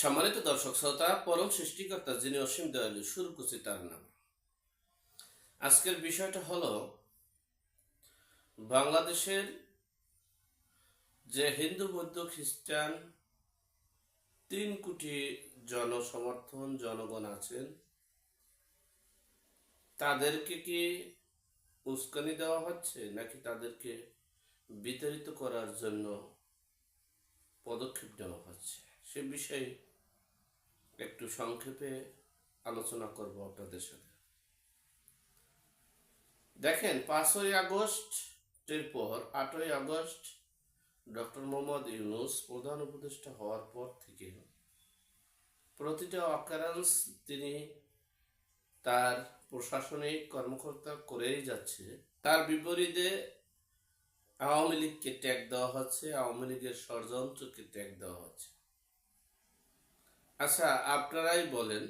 সম্মানিত দর্শক শ্রোতা, পরম সৃষ্টিকর্তা যিনি অসীম দয়ালু শুরু করছি তার নাম। আজকের বিষয়টা হলো বাংলাদেশের যে হিন্দু, বৌদ্ধ, খ্রিস্টান তিন কোটি জনসমর্থন, জনগণ আছেন, তাদেরকে কি উস্কানি দেওয়া হচ্ছে নাকি তাদেরকে বিতাড়িত করার জন্য পদক্ষেপ নেওয়া হচ্ছে? সে বিষয়ে একটু সংক্ষেপে আলোচনা করব আপনাদের সাথে। দেখেন, পাঁচই আগস্টের পর, আটই আগস্ট ডক্টর মোহাম্মদ ইউনুস প্রধান উপদেষ্টা হওয়ার পর থেকে প্রতিটা অকারেন্স তিনি তার প্রশাসনিক কর্মকর্তা করেই যাচ্ছে। তার বিপরীতে আওয়ামী লীগকে ট্যাগ দেওয়া হচ্ছে, আওয়ামী লীগের ষড়যন্ত্রকে ট্যাগ দেওয়া হচ্ছে। আচ্ছা আপনারাই বলেন।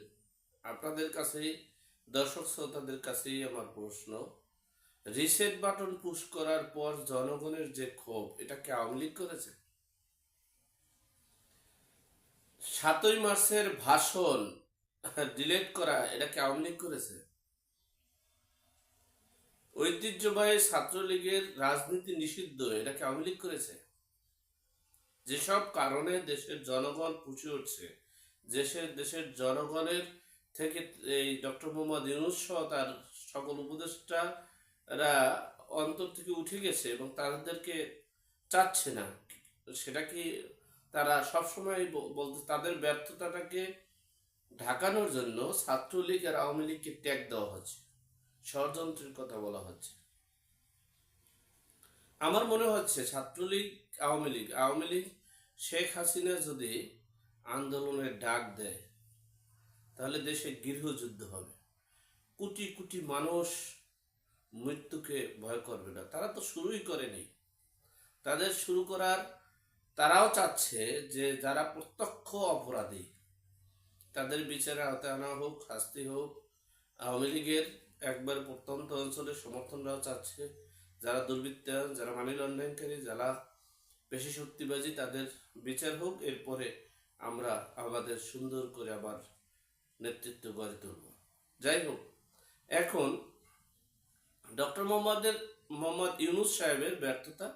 আপনাদের কাছেই, দর্শক শ্রোতাদের কাছেই আমার প্রশ্ন। রিসেট বাটন পুশ করার পর জনগণের যে ক্ষোভ, এটা কি আওয়ামী করেছে? সাতই মার্চের ভাষণ ডিলেট করা, এটা কি আওয়ামী করেছে? ঐতিহ্যবাহী ছাত্রলীগের রাজনীতি নিষিদ্ধ, এটা কি আওয়ামী করেছে? যেসব কারণে দেশের জনগণ পুষে উঠছে দেশের দেশের জনগণের থেকে এই ডক্টর মোহাম্মদ ইউনুস সহ তার সকল উপদেষ্টারা অন্তর থেকে উঠে গেছে এবং তাদেরকে চাচ্ছে না। সেটা কি তারা সবসময় বলতে, তাদের ব্যর্থতাটাকে ঢাকানোর জন্য ছাত্রলীগ আর আওয়ামী লীগকে ট্যাগ দেওয়া হচ্ছে। ষড়যন্ত্রের কথা বলা হচ্ছে। আমার মনে হচ্ছে ছাত্রলীগ, আওয়ামী লীগ আওয়ামী লীগ শেখ হাসিনা যদি আন্দোলনের ডাক দেয়, তাহলে দেশে গৃহযুদ্ধ হবে। কোটি কোটি মানুষ মৃত্যুকে ভয় করবে না। তারা তো শুরুই করেনি। তাদের শুরু করার তারাও চাচ্ছে যে যারা প্রত্যক্ষ অপরাধী, তাদের বিচারে আওতায় আনা হোক, শাস্তি হোক। আওয়ামী লীগের একবার প্রত্যন্ত অঞ্চলের সমর্থনরাও চাচ্ছে, যারা দুর্বৃত্তায়ন যারা মানি লন্ডারিংকারী যারা পেশি শক্তিবাজি তাদের বিচার হোক। এরপরে আমরা আমাদের সুন্দর করে আবার নেতৃত্ব গড়ে তুলব। যাই হোক, এখন ডক্টর মোহাম্মদের, মোহাম্মদ ইউনুস সাহেবের ব্যর্থতা,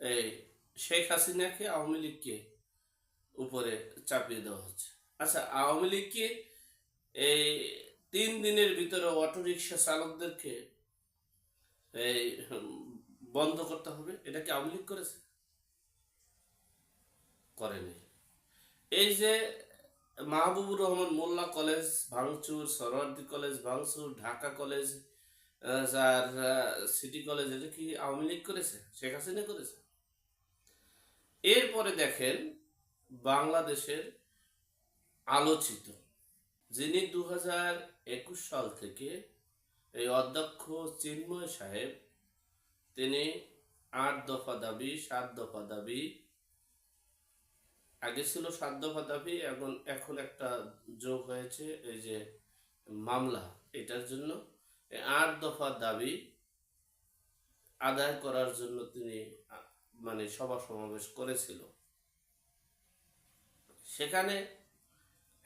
এই শেখ হাসিনাকে আওয়ামী লীগকে উপরে চাপিয়ে দেওয়া হচ্ছে। আচ্ছা আওয়ামী লীগকে এই তিন দিনের ভিতরে অটোরিকশা চালকদেরকে এই বন্ধ করতে হবে? এটা কি আওয়ামী লীগ করেছে? করেনি। এই যে মাহবুবুর রহমান মোল্লা কলেজ ভাঙচুর, সরওয়ার্দী কলেজ ভাঙচুর, ঢাকা কলেজ আর সিটি কলেজ, এটা কি আওয়ামী লীগ করেছে? শেখ হাসিনা করেছে? এরপরে দেখেন বাংলাদেশের আলোচিত, যিনি দু একুশ সাল থেকে এই অধ্যক্ষ চিন্ময় সাহেব, তিনি আট দফা দাবি, সাত দফা দাবি আগে ছিল দফা দাবি এখন এখন একটা যোগ হয়েছে, এই যে মামলা, এটার জন্য। আট দফা দাবি আদায় করার জন্য তিনি মানে সভা সমাবেশ করেছিল। সেখানে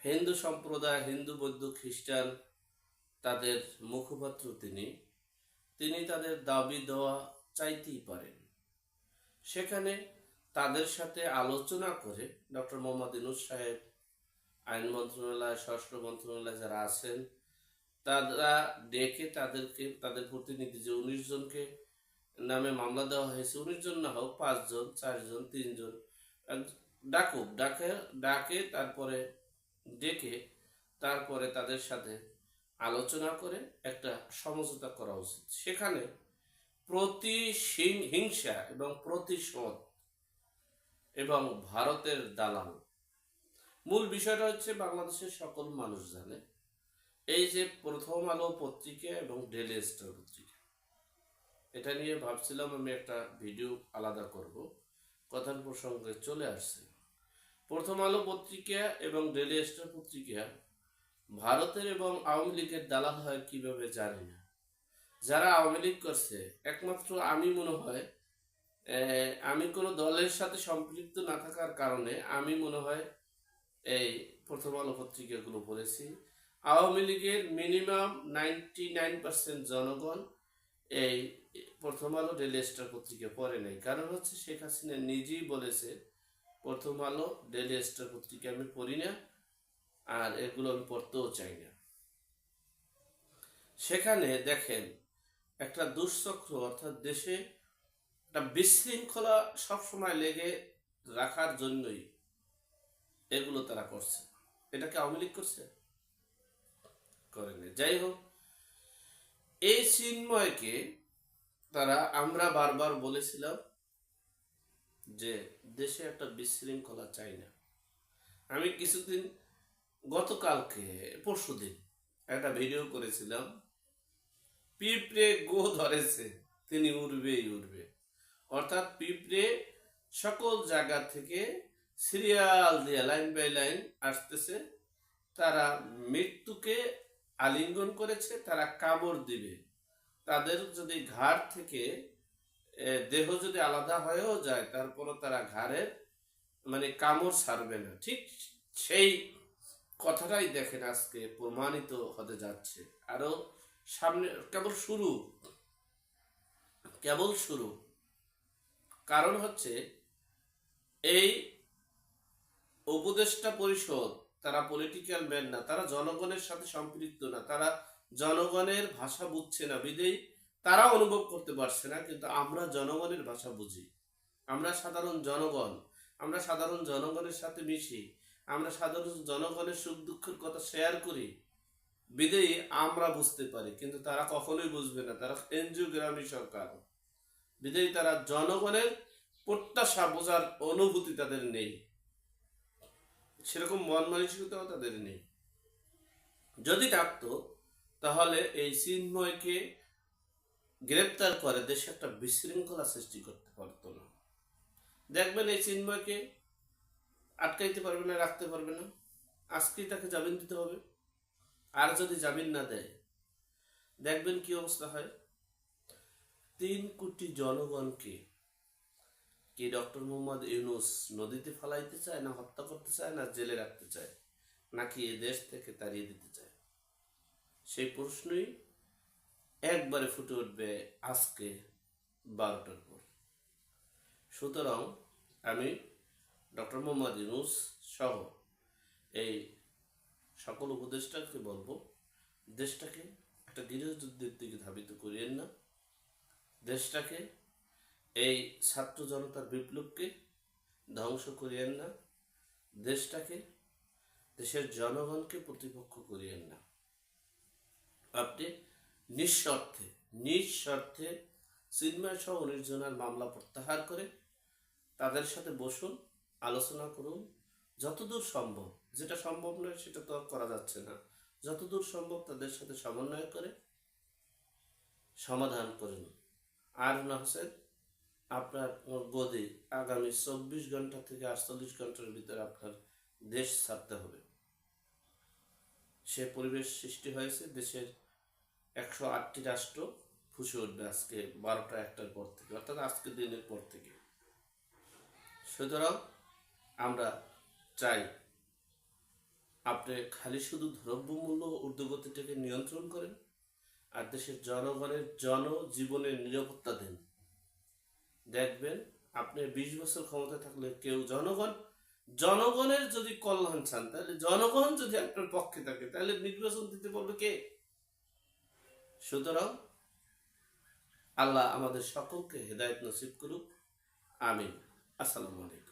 হিন্দু সম্প্রদায়, হিন্দু, বৌদ্ধ, খ্রিস্টান তাদের মুখপাত্র তিনি। তিনি তাদের দাবি দেওয়া চাইতেই পারেন। সেখানে তাদের সাথে আলোচনা করে ডক্টর মোহাম্মদ ইনুস সাহেব, আইন মন্ত্রণালয়, স্বরাষ্ট্র মন্ত্রণালয় যারা আছেন, তারা ডেকে তাদেরকে, তাদের প্রতিনিধি যে উনিশ জনকে নামে মামলা দেওয়া হয়েছে, উনিশ জন না হোক পাঁচজন চারজন তিনজন ডাকুক, ডাকে ডাকে, তারপরে ডেকে তারপরে তাদের সাথে আলোচনা করে একটা সমঝোতা করা উচিত। সেখানে প্রতি হিংসা এবং প্রতিশোধ এবং ভারতের দালাল। মূল বিষয়টা হচ্ছে বাংলাদেশের সকল মানুষ জানে, এই যে প্রথম আলো পত্রিকা এবং ডেলি স্টার পত্রিকা। এটা নিয়ে ভাবছিলাম আমি একটা ভিডিও আলাদা করব। কথার প্রসঙ্গে চলে আসছে। প্রথম আলো পত্রিকা এবং ডেলি স্টার পত্রিকা ভারতের এবং আওয়ামী লীগের দালাল হয় কীভাবে জানি না। যারা আওয়ামী লীগ করছে, একমাত্র আমি মনে হয় আমি কোনো দলের সাথে সম্পৃক্ত না থাকার কারণে আমি মনে হয় এই প্রথম আলো পত্রিকাগুলো পড়েছি। আওয়ামী লীগের মিনিমাম নাইনটি নাইন পার্সেন্ট জনগণ এই প্রথম আলো ডেলি স্টার পত্রিকা পড়ে নাই। কারণ হচ্ছে শেখ হাসিনা নিজেই বলেছে, প্রথম আলো ডেলি স্টার পত্রিকা আমি পড়ি না, আর এগুলো আমি পড়তেও চাই না। সেখানে দেখেন, একটা দুঃচক্র অর্থাৎ দেশে একটা বিশৃঙ্খলা সবসময় লেগে রাখার জন্যই এগুলো তারা করছে। এটা কি আওয়ামী লীগ করছে? করেনি। যাই হোক, এই চিন্ময়কে তারা, আমরা বারবার বলেছিলাম যে দেশে একটা বিশৃঙ্খলা চাই না। আমি কিছুদিন, গতকালকে, পরশুদিন একটা ভিডিও করেছিলাম। পিঁপড়ে গো ধরেছে, তিনি উড়বেই উড়বে। অর্থাৎ পিঁপড়ে সকল জায়গা থেকে সিরিয়াল দিয়ে লাইন বাই লাইন আসতেছে। তারা মৃত্যুকে আলিঙ্গন করেছে, তারা কামড় দিবে। তাদের যদি ঘাড় থেকে দেহ যদি আলাদা হয়েও যায়, তারপরও তারা ঘাড়ের মানে কামড় ছাড়বে না। ঠিক সেই কথাটাই দেখেন আজকে প্রমাণিত হতে যাচ্ছে। আরও সামনে, কেবল শুরু কেবল শুরু। কারণ হচ্ছে এই উপদেষ্টা পরিষদ, তারা পলিটিক্যাল ম্যান না, তারা জনগণের সাথে সম্পৃক্ত না, তারা জনগণের ভাষা বুঝছে না, বিদেই তারা অনুভব করতে পারছে না, কিন্তু আমরা জনগণের ভাষা বুঝি। আমরা সাধারণ জনগণ, আমরা সাধারণ জনগণের সাথে মিশি, আমরা সাধারণ জনগণের সুখ দুঃখের কথা শেয়ার করি, বিদেই আমরা বুঝতে পারি, কিন্তু তারা কখনোই বুঝবে না, তারা এনজিওগ্রামী সরকার। বিদেই তারা জনগণের প্রত্যাশা বোঝার অনুভূতি তাদের নেই। সেরকম মন মানসিকতাও তাদের নেই। যদি থাকতো, তাহলে এই চিন্ময়কে গ্রেপ্তার করে দেশে একটা বিশৃঙ্খলা সৃষ্টি করতে পারতো না। দেখবেন এই চিন্ময়কে আটকাইতে পারবে না, রাখতে পারবে না। আজকেই তাকে জামিন দিতে হবে। আর যদি জামিন না দেয়, দেখবেন কি অবস্থা হয়? তিন কোটি জনগণকে কি ডক্টর মোহাম্মদ ইউনুস নদীতে ফালাইতে চায় না হত্যা করতে চায় না জেলে রাখতে চায়? নাকি এ দেশ থেকে তাড়িয়ে দিতে চায়? সেই প্রশ্নই একবারে ফুটে উঠবে আজকে বারোটার পর। সুতরাং আমি ডক্টর মোহাম্মদ ইউনুস সহ এই সকল উপদেষ্টাকে বলব, দেশটাকে একটা গৃহযুদ্ধের দিকে ধাবিত করিয়েন না। দেশটাকে, এই ছাত্র জনতার বিপ্লবকে ধ্বংস করিয়েন না, দেশটাকে, দেশের জনগণকে প্রতিপক্ষ করিয়েন না। আপনি নিঃস্বার্থে নিঃস্বার্থে চিন্ময় সহ উনিশ জনের মামলা প্রত্যাহার করে তাদের সাথে বসুন, আলোচনা করুন, যতদূর সম্ভব, যেটা সম্ভব নয় সেটা তো করা যাচ্ছে না, যতদূর সম্ভব তাদের সাথে সমন্বয় করে সমাধান করুন আর না হোসেন আপনার গদি আগামী চব্বিশ ঘণ্টা থেকে আটচল্লিশ ঘণ্টার ভিতরে আপনার দেশ ছাড়তে হবে। সে পরিবেশ সৃষ্টি হয়েছে, দেশের একশো আটটি রাষ্ট্র ফুসে উঠবে আজকে বারোটা একটার পর থেকে, অর্থাৎ আজকে দিনের পর থেকে। সুতরাং আমরা চাই আপনি খালি শুধু দ্রব্যমূল্য ঊর্ধ্বগতিটাকে নিয়ন্ত্রণ করেন আর দেশের জনগণের জনজীবনের নিরাপত্তা দেন। দেখবেন, আপনি বিশ বছর ক্ষমতা থাকলে কেউ জনগণ, জনগণের যদি কল্যাণ চান, তাহলে জনগণ যদি আপনার পক্ষে থাকে, তাহলে নির্বাচন দিতে পারবে কে? সুতরাং আল্লাহ আমাদের সকলকে হেদায়ত নসিব করুক। আমিন। আসসালামু আলাইকুম।